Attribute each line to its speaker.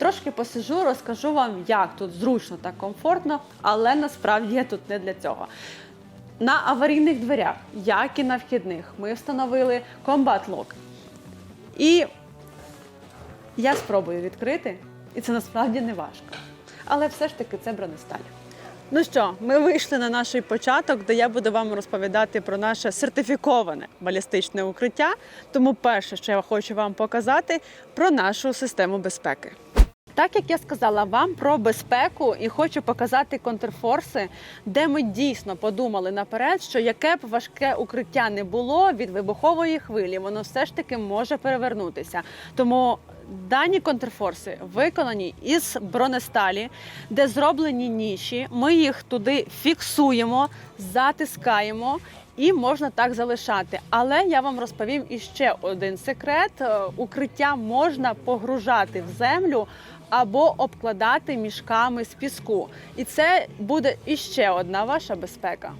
Speaker 1: Трошки посижу, розкажу вам, як тут зручно та комфортно, але насправді я тут не для цього. На аварійних дверях, як і на вхідних, ми встановили комбат лок. І я спробую відкрити, і це насправді не важко. Але все ж таки це бронесталь. Ну що, ми вийшли на наш початок, де я буду вам розповідати про наше сертифіковане балістичне укриття. Тому перше, що я хочу вам показати, про нашу систему безпеки. Так як я сказала вам про безпеку і хочу показати контрфорси, де ми дійсно подумали наперед, що яке б важке укриття не було від вибухової хвилі, воно все ж таки може перевернутися. Тому дані контрфорси виконані із бронесталі, де зроблені ніші. Ми їх туди фіксуємо, затискаємо. І можна так залишати. Але я вам розповім іще один секрет: Е, укриття можна погружати в землю або обкладати мішками з піску. І це буде іще одна ваша безпека.